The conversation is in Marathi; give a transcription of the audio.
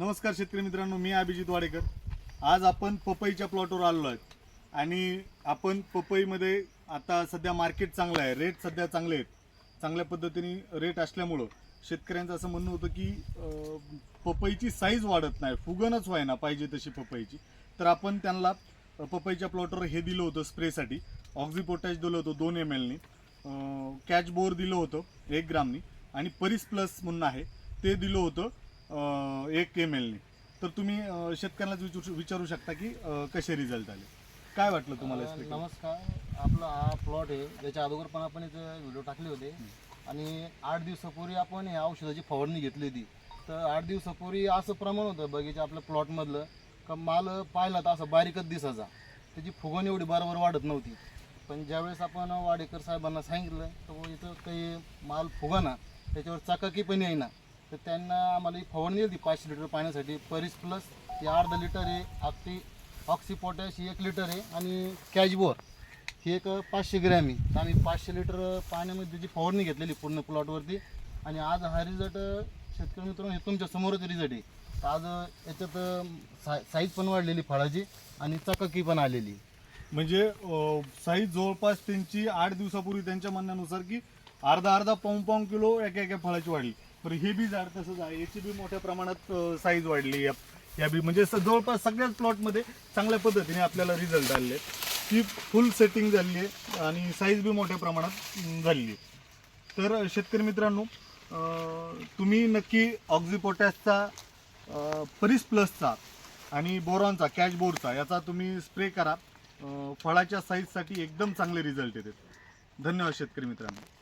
नमस्कार शेतकरी मित्रांनो मी अभिजित वाडेकर. आज आपण पपईच्या प्लॉटवर आलो आहेत. आणि आपण पपईमध्ये आता सध्या मार्केट चांगलं आहे. रेट सध्या चांगले आहेत. चांगल्या पद्धतीने रेट असल्यामुळं शेतकऱ्यांचं असं म्हणणं होतं की पपईची साईज वाढत नाही. फुगनच व्हायना पाहिजे तशी पपईची. तर आपण त्यांना पपईच्या प्लॉटवर हे दिलं होतं स्प्रेसाठी ऑक्झी पोटॅश दिलं होतं दोन एम एलनी कॅच बोर दिलं होतं एक ग्रामनी. आणि परीस प्लस म्हणून आहे. ते दिलं होतं एक एम एलने तर तुम्ही अं, शेतकऱ्यांनाच विचारू विचारू शकता की अं, कसे रिझल्ट आले? काय वाटलं तुम्हाला अ? नमस्कार. आपला हा प्लॉट आहे. त्याच्या अगोदर पण आपण इथं व्हिडिओ टाकले होते. आणि आठ दिवसापूर्वी आपण या औषधाची फवारणी घेतली होती. तर आठ दिवसापूर्वी असं प्रमाण होतं बगीच्या आपल्या प्लॉटमधलं का माल पाहिला तर असं बारीकच दिसायचा. त्याची फुगवण एवढी बरोबर वाढत नव्हती. पण ज्यावेळेस आपण वाडेकर साहेबांना सांगितलं तर इथं काही माल फुगाना त्याच्यावर चाकाकी पण येईना. तर त्यांना आम्हाला ही फवारणी दिली पाचशे लिटर पाण्यासाठी. परीस प्लस ही अर्धा लिटर आहे अगदी ऑक्सीपोटॅश ही एक लिटर आहे आणि कॅजबोर ही एक पाचशे ग्रॅम आहे. तर आम्ही पाचशे लिटर पाण्यामध्ये त्याची फवारणी घेतलेली पूर्ण प्लॉटवरती आणि आज हा रिझल्ट शेतकरी मित्रांनो हे तुमच्या समोरच रिझल्ट आहे. तर आज याच्यात सा साईज पण वाढलेली फळाची आणि चकाकी पण आलेली. म्हणजे साईज जवळपास त्यांची आठ दिवसापूर्वी त्यांच्या म्हणण्यानुसार की अर्धा अर्धा पाऊन पाऊन किलो एका एका फळाची वाढली. तर हे बी झाड तसंच आहे याची बी मोठ्या प्रमाणात साईज वाढली. या या बी म्हणजे स- जवळपास सगळ्याच प्लॉटमध्ये चांगल्या पद्धतीने आपल्याला रिझल्ट आलेले आहेत. ही फुल सेटिंग झाली आहे आणि साईज बी मोठ्या प्रमाणात झालेली आहे. तर शेतकरी मित्रांनो तुम्ही नक्की ऑक्झिपोटॅसचा परिस प्लसचा आणि बोरॉनचा कॅच बोर्डचा याचा तुम्ही स्प्रे करा. फळाच्या साईजसाठी एकदम चांगले रिझल्ट येतात. धन्यवाद शेतकरी मित्रांनो.